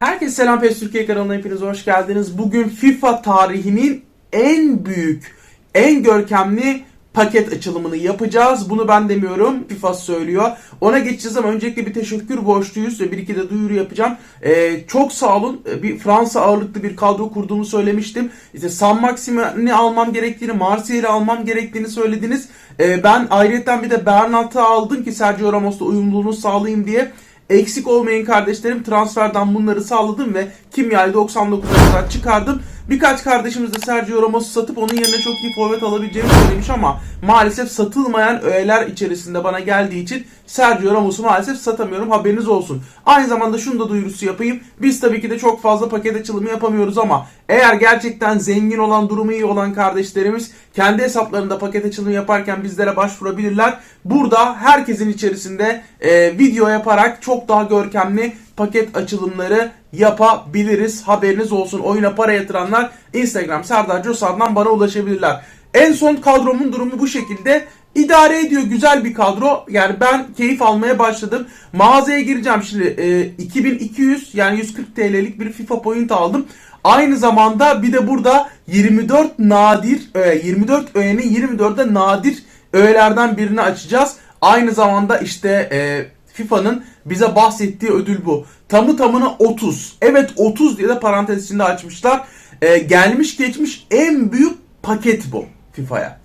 Herkese selam PES Türkiye kanalına hepiniz hoş geldiniz. Bugün FIFA tarihinin en büyük, en görkemli paket açılımını yapacağız. Bunu ben demiyorum. FIFA söylüyor. Ona geçeceğiz ama öncelikle bir teşekkür borçluyuz bir iki de duyuru yapacağım. Ee, çok sağ olun. Ee, Bir Fransa ağırlıklı bir kadro kurduğumu söylemiştim. İşte San Maximin'i almam gerektiğini, Marsilya'yı almam gerektiğini söylediniz. Ee, ben ayrıca bir de Bernat'ı aldım ki Sergio Ramos'la uyumluluğunu sağlayayım diye. Eksik olmayın kardeşlerim transferden bunları sağladım ve kimyayı 99'a kadar çıkardım. Birkaç kardeşimiz de Sergio Ramos'u satıp onun yerine çok iyi forvet alabileceğini söylemiş ama maalesef satılmayan öğeler içerisinde bana geldiği için Sergio Ramos'u maalesef satamıyorum haberiniz olsun. Aynı zamanda şunu da duyurusu yapayım. Biz tabii ki de çok fazla paket açılımı yapamıyoruz ama eğer gerçekten zengin olan, durumu iyi olan kardeşlerimiz kendi hesaplarında paket açılımı yaparken bizlere başvurabilirler. Burada herkesin içerisinde e, video yaparak çok daha görkemli paket açılımları yapabiliriz. Haberiniz olsun. Oyuna para yatıranlar Instagram Serdar Cosan'dan bana ulaşabilirler. En son kadromun durumu bu şekilde. İdare ediyor güzel bir kadro. Yani ben keyif almaya başladım. Mağazaya gireceğim şimdi. E, 2200 yani 140 TL'lik bir FIFA point aldım. Aynı zamanda bir de burada 24 nadir öğe, 24 öğenin 24'de nadir öğelerden birini açacağız. Aynı zamanda işte e, FIFA'nın bize bahsettiği ödül bu. Tamı tamına 30. Evet 30 diye de parantez içinde açmışlar. E, gelmiş geçmiş en büyük paket bu FIFA'ya.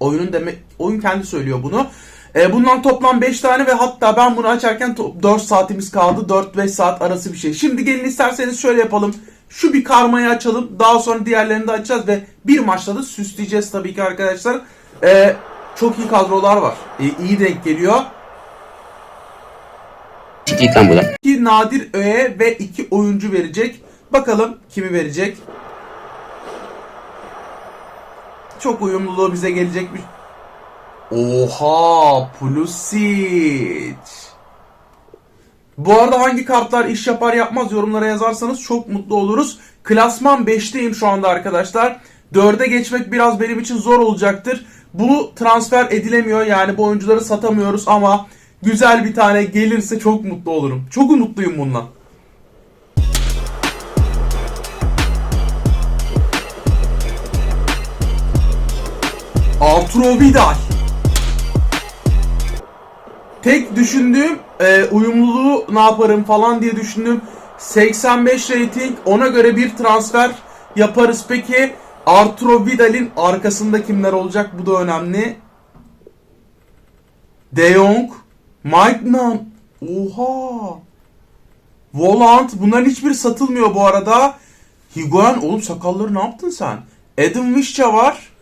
Oyunun demek oyun kendi söylüyor bunu. E, bundan toplam 5 tane ve hatta ben bunu açarken to- 4 saatimiz kaldı. 4-5 saat arası bir şey. Şimdi gelin isterseniz şöyle yapalım. Şu bir karmayı açalım. Daha sonra diğerlerini de açacağız ve bir maçta da süsleyeceğiz tabii ki arkadaşlar. E, çok iyi kadrolar var. E, iyi denk geliyor. Da. İki nadir öğe ve iki oyuncu verecek. Bakalım kimi verecek. Çok uyumluluğu bize gelecekmiş. Oha Pulisic. Bu arada hangi kartlar iş yapar yapmaz yorumlara yazarsanız çok mutlu oluruz. Klasman 5'teyim şu anda arkadaşlar. 4'e geçmek biraz benim için zor olacaktır. Bu transfer edilemiyor yani bu oyuncuları satamıyoruz ama güzel bir tane gelirse çok mutlu olurum. Çok umutluyum bundan. Arturo Vidal. Tek düşündüğüm e, uyumluluğu ne yaparım falan diye düşündüm. 85 rating ona göre bir transfer yaparız. Peki Arturo Vidal'in arkasında kimler olacak? Bu da önemli. De Jong, Maignan, oha. Volant bunların hiçbiri satılmıyor bu arada. Higuain oğlum sakalları ne yaptın sen? Adam Vişça var.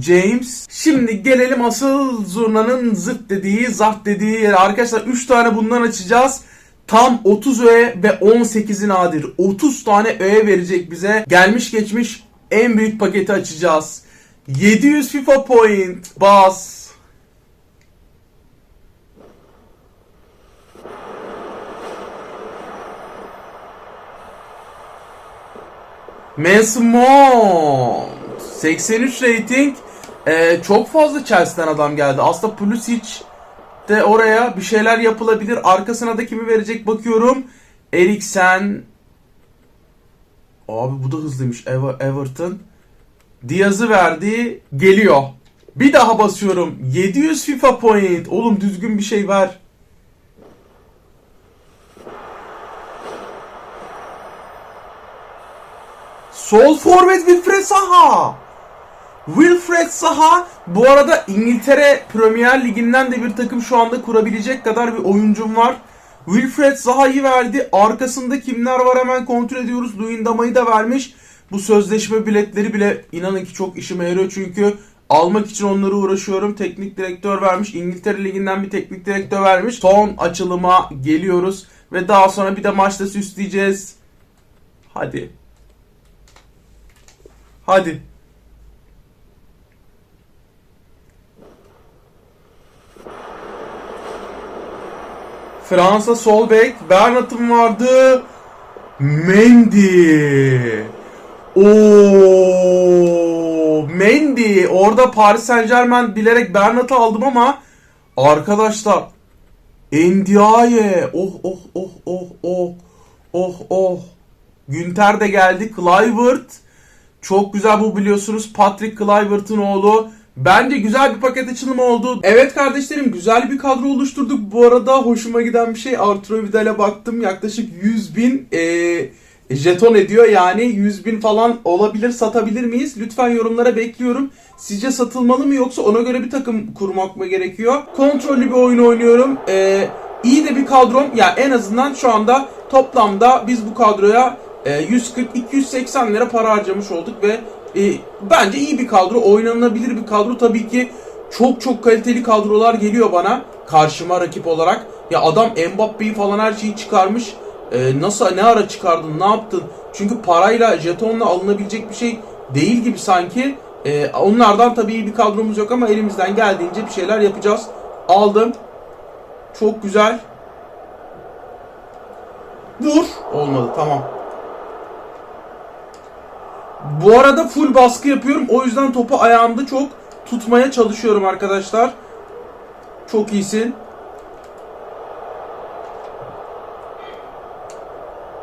James. Şimdi gelelim asıl zurnanın zırt dediği, zart dediği yere. Arkadaşlar 3 tane bundan açacağız. Tam 30 öğe ve 18'i nadir. 30 tane öğe verecek bize. Gelmiş geçmiş en büyük paketi açacağız. 700 FIFA point. Bas. Mason Mount 83 rating Ee, çok fazla Chelsea'den adam geldi. Aslında Pulisic de oraya bir şeyler yapılabilir. Arkasına da kimi verecek bakıyorum. Eriksen Abi bu da hızlıymış. Ever- Everton. Diaz'ı verdi. Geliyor. Bir daha basıyorum. 700 FIFA point. Oğlum düzgün bir şey ver. Sol forvet Wilfred Saha. Wilfred Saha bu arada İngiltere Premier Ligi'nden de bir takım şu anda kurabilecek kadar bir oyuncum var. Wilfred Zaha'yı verdi. Arkasında kimler var hemen kontrol ediyoruz. Luyendama'yı da vermiş. Bu sözleşme biletleri bile inanın ki çok işime yarıyor. Çünkü almak için onları uğraşıyorum. Teknik direktör vermiş. İngiltere Ligi'nden bir teknik direktör vermiş. Son açılıma geliyoruz. Ve daha sonra bir de maçta süsleyeceğiz. Hadi. Hadi. Fransa sol bek. Bernat'ım vardı. Mendy. Oo, Mendy. Orada Paris Saint Germain bilerek Bernat'ı aldım ama arkadaşlar Ndiaye. Oh oh oh oh oh. Oh oh. Günter de geldi. Kluivert. Çok güzel bu biliyorsunuz. Patrick Kluivert'ın oğlu. Bence güzel bir paket açılımı oldu. Evet kardeşlerim güzel bir kadro oluşturduk. Bu arada hoşuma giden bir şey Arturo Vidal'e baktım. Yaklaşık 100 bin eee, jeton ediyor. Yani 100 bin falan olabilir satabilir miyiz? Lütfen yorumlara bekliyorum. Sizce satılmalı mı yoksa ona göre bir takım kurmak mı gerekiyor? Kontrollü bir oyun oynuyorum. Eee iyi de bir kadrom. Ya en azından şu anda toplamda biz bu kadroya 140-280 lira para harcamış olduk ve e, bence iyi bir kadro, oynanabilir bir kadro. Tabii ki çok çok kaliteli kadrolar geliyor bana karşıma rakip olarak. Ya adam Mbappe'yi falan her şeyi çıkarmış. E, nasıl ne ara çıkardın, ne yaptın? Çünkü parayla, jetonla alınabilecek bir şey değil gibi sanki. E, onlardan tabii iyi bir kadromuz yok ama elimizden geldiğince bir şeyler yapacağız. Aldım. Çok güzel. Vur. Olmadı tamam. Bu arada full baskı yapıyorum. O yüzden topu ayağımda çok tutmaya çalışıyorum arkadaşlar. Çok iyisin.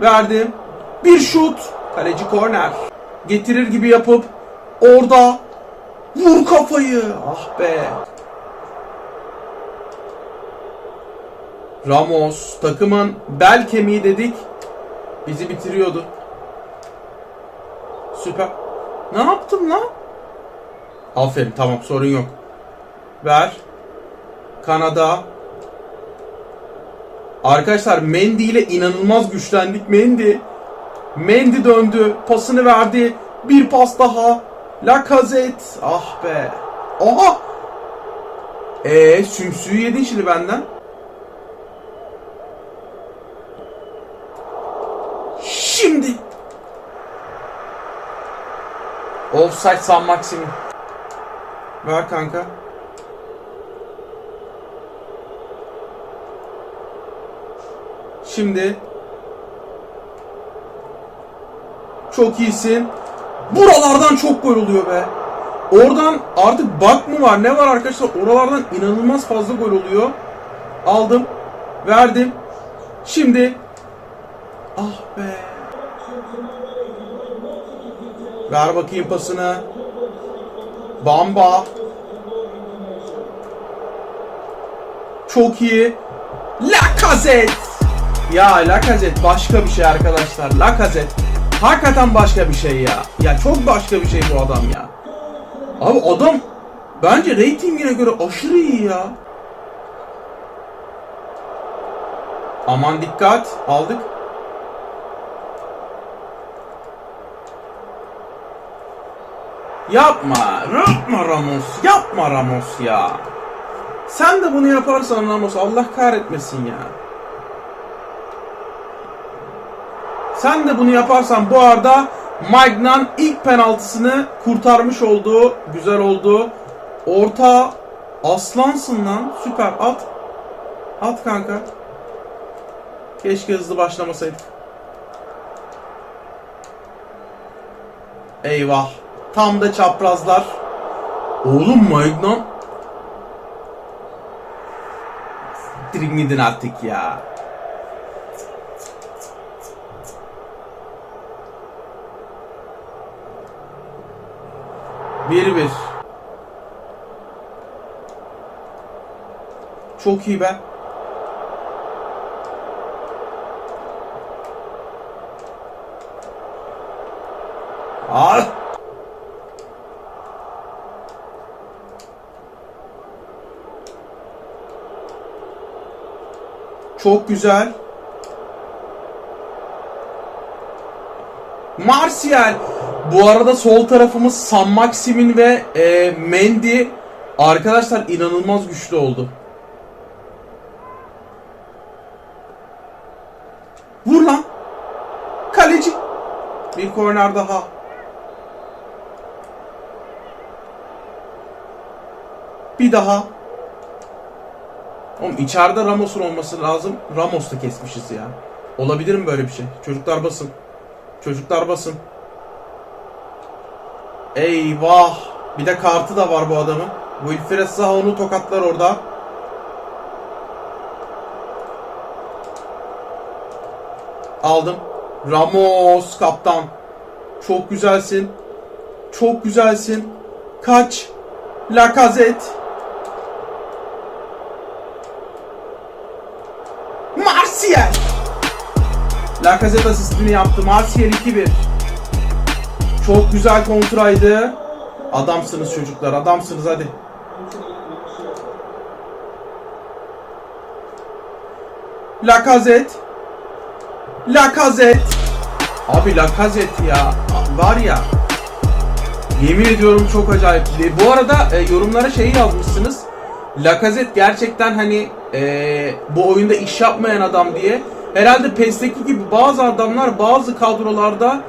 Verdim. Bir şut. Kaleci korner. Getirir gibi yapıp orada vur kafayı. Ah be. Ramos takımın bel kemiği dedik. Bizi bitiriyordu. Süper. Ne yaptım lan? Aferin tamam sorun yok. Ver. Kanada. Arkadaşlar Mendy ile inanılmaz güçlendik. Mendy. Mendy döndü. Pasını verdi. Bir pas daha. Lacazette. Ah be. Aha. Eee sümsüğü yedin şimdi benden. Şimdi. Offside San Maxim'in. Ver kanka. Şimdi. Çok iyisin. Buralardan çok gol oluyor be. Oradan artık bak mı var ne var arkadaşlar oralardan inanılmaz fazla gol oluyor. Aldım. Verdim. Şimdi. Ah be. Ver bakayım pasını. Bamba. Çok iyi. Lacazette. Ya Lacazette başka bir şey arkadaşlar. Lacazette. Hakikaten başka bir şey ya. Ya çok başka bir şey bu adam ya. Abi adam bence reytingine göre aşırı iyi ya. Aman dikkat. Aldık. Yapma. Yapma Ramos. Yapma Ramos ya. Sen de bunu yaparsan Ramos Allah kahretmesin ya. Sen de bunu yaparsan bu arada Magnan ilk penaltısını kurtarmış oldu. Güzel oldu. Orta aslansın lan. Süper at. At kanka. Keşke hızlı başlamasaydık. Eyvah. Tam da çaprazlar. Oğlum Magnan. Siktirin gidin artık ya. Bir bir. Çok iyi be. Ah! Çok güzel. Martial. Bu arada sol tarafımız San Maximin ve e, Mendy arkadaşlar inanılmaz güçlü oldu. Vur lan. Kaleci. Bir korner daha. Bir daha. Oğlum içeride Ramos'un olması lazım. Ramos'ta kesmişiz ya. Olabilir mi böyle bir şey? Çocuklar basın. Çocuklar basın. Eyvah. Bir de kartı da var bu adamın. Wilfred Zaha onu tokatlar orada. Aldım. Ramos kaptan. Çok güzelsin. Çok güzelsin. Kaç. Lacazette. Lacazette asistini yaptı. Martial 2-1. Çok güzel kontraydı. Adamsınız çocuklar. Adamsınız hadi. Lacazette. Lacazette. Abi Lacazette ya. Var ya. Yemin ediyorum çok acayip. E, Bu arada e, yorumlara şeyi yazmışsınız. Lacazette gerçekten hani e, bu oyunda iş yapmayan adam diye. Herhalde PES'teki gibi bazı adamlar bazı kadrolarda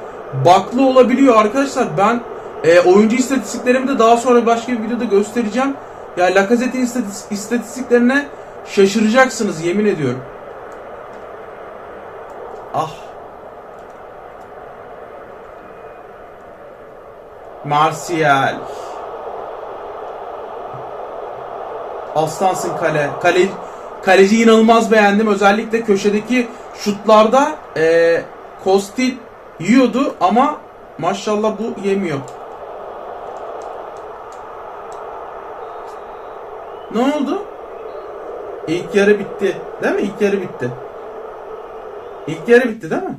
baklı olabiliyor arkadaşlar. Ben e, oyuncu istatistiklerimi de daha sonra başka bir videoda göstereceğim. Ya Lacazette'in istatis- istatistiklerine şaşıracaksınız yemin ediyorum. Ah. Martial. Aslansın kale. Kale kaleci inanılmaz beğendim. Özellikle köşedeki şutlarda e, Kostil yiyordu ama maşallah bu yemiyor. Ne oldu? İlk yarı bitti. Değil mi? İlk yarı bitti. İlk yarı bitti değil mi?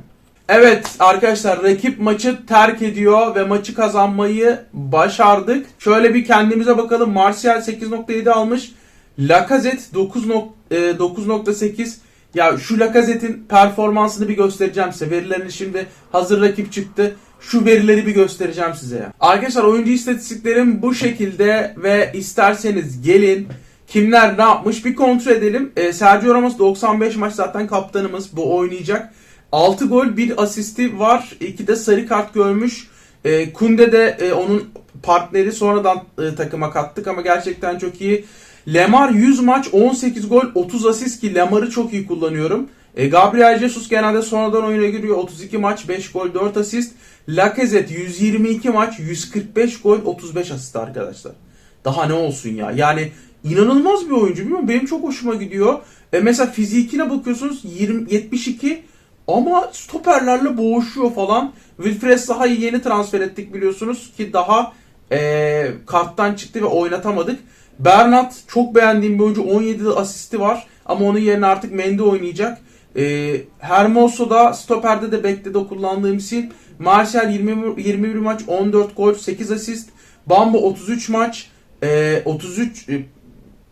Evet arkadaşlar rakip maçı terk ediyor ve maçı kazanmayı başardık. Şöyle bir kendimize bakalım. Martial 8.7 almış. Lacazette 9 nok- e, 9.8 ya şu Lacazette'in performansını bir göstereceğim size. Verilerini şimdi hazır rakip çıktı. Şu verileri bir göstereceğim size ya. Arkadaşlar oyuncu istatistiklerim bu şekilde ve isterseniz gelin kimler ne yapmış bir kontrol edelim. E, Sergio Ramos 95 maç zaten kaptanımız. Bu oynayacak. 6 gol 1 asisti var. 2 de sarı kart görmüş. E, Kunde de e, onun partneri sonradan e, takıma kattık ama gerçekten çok iyi. Lemar 100 maç 18 gol 30 asist ki Lemar'ı çok iyi kullanıyorum. E, Gabriel Jesus genelde sonradan oyuna giriyor. 32 maç 5 gol 4 asist. Lacazette 122 maç 145 gol 35 asist arkadaşlar. Daha ne olsun ya. Yani inanılmaz bir oyuncu bilmiyorum. Benim çok hoşuma gidiyor. E, mesela fizikine bakıyorsunuz 20, 72 ama stoperlerle boğuşuyor falan. Wilfred Saha'yı yeni transfer ettik biliyorsunuz ki daha e, karttan çıktı ve oynatamadık. Bernat çok beğendiğim bir oyuncu 17 asisti var ama onun yerine artık Mendy oynayacak. E, Hermoso da stoperde de bekledi kullandığım isim. Martial 20, 21 maç 14 gol 8 asist. Bamba 33 maç e, 33 e,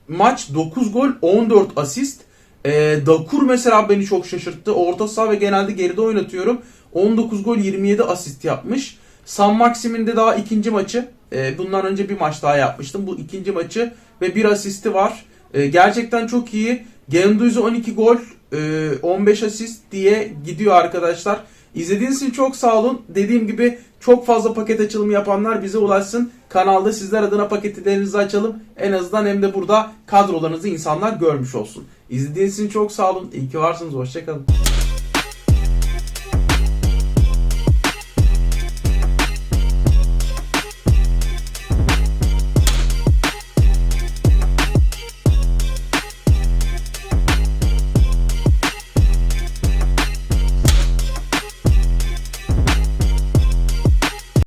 maç 9 gol 14 asist. E, Dakur mesela beni çok şaşırttı. Orta saha ve genelde geride oynatıyorum. 19 gol 27 asist yapmış. San Maxim'in de daha ikinci maçı. E, bundan önce bir maç daha yapmıştım. Bu ikinci maçı ve bir asisti var. E, gerçekten çok iyi. Genduzi 12 gol, e, 15 asist diye gidiyor arkadaşlar. İzlediğiniz için çok sağ olun. Dediğim gibi çok fazla paket açılımı yapanlar bize ulaşsın. Kanalda sizler adına paketlerinizi açalım. En azından hem de burada kadrolarınızı insanlar görmüş olsun. İzlediğiniz için çok sağ olun. İyi ki varsınız. Hoşçakalın.